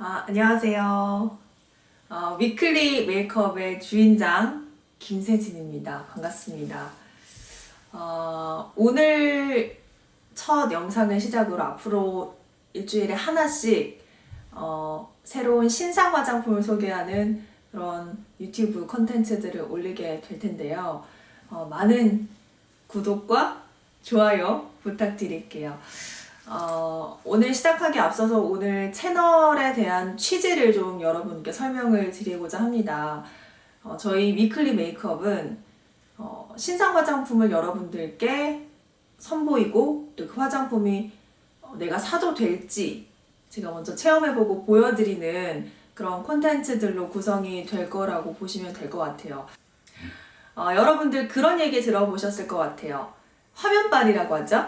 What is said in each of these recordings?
아, 안녕하세요. 어, 위클리 메이크업의 주인장 김세진입니다. 반갑습니다. 어, 오늘 첫 영상을 시작으로 앞으로 일주일에 하나씩 어, 새로운 신상 화장품을 소개하는 그런 유튜브 컨텐츠들을 올리게 될 텐데요. 어, 많은 구독과 좋아요 부탁드릴게요. 어, 오늘 시작하기 앞서서 오늘 채널에 대한 취지를 좀 여러분께 설명을 드리고자 합니다. 어, 저희 위클리 메이크업은 어, 신상 화장품을 여러분들께 선보이고 또 그 화장품이 어, 내가 사도 될지 제가 먼저 체험해보고 보여드리는 그런 콘텐츠들로 구성이 될 거라고 보시면 될 것 같아요. 어, 여러분들 그런 얘기 들어보셨을 것 같아요. 화면빨이라고 하죠.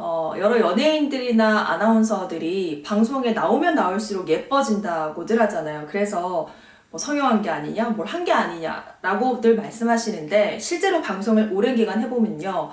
어, 여러 연예인들이나 아나운서들이 방송에 나오면 나올수록 예뻐진다고들 하잖아요. 그래서 뭐 성형한 게 아니냐, 뭘 한 게 아니냐라고 늘 말씀하시는데 실제로 방송을 오랜 기간 해보면요.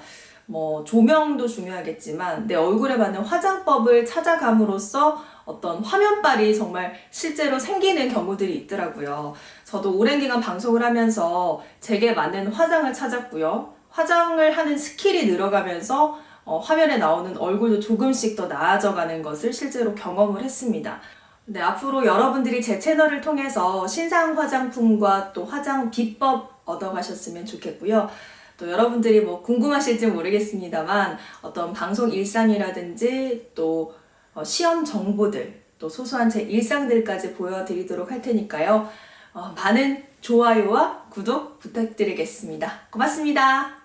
뭐 조명도 중요하겠지만 내 얼굴에 맞는 화장법을 찾아감으로써 어떤 화면빨이 정말 실제로 생기는 경우들이 있더라고요. 저도 오랜 기간 방송을 하면서 제게 맞는 화장을 찾았고요. 화장을 하는 스킬이 늘어가면서 어, 화면에 나오는 얼굴도 조금씩 더 나아져가는 것을 실제로 경험을 했습니다. 네, 앞으로 여러분들이 제 채널을 통해서 신상 화장품과 또 화장 비법 얻어가셨으면 좋겠고요. 또 여러분들이 뭐 궁금하실지 모르겠습니다만 어떤 방송 일상이라든지 또 어, 시험 정보들 또 소소한 제 일상들까지 보여드리도록 할 테니까요. 어, 많은 좋아요와 구독 부탁드리겠습니다. 고맙습니다.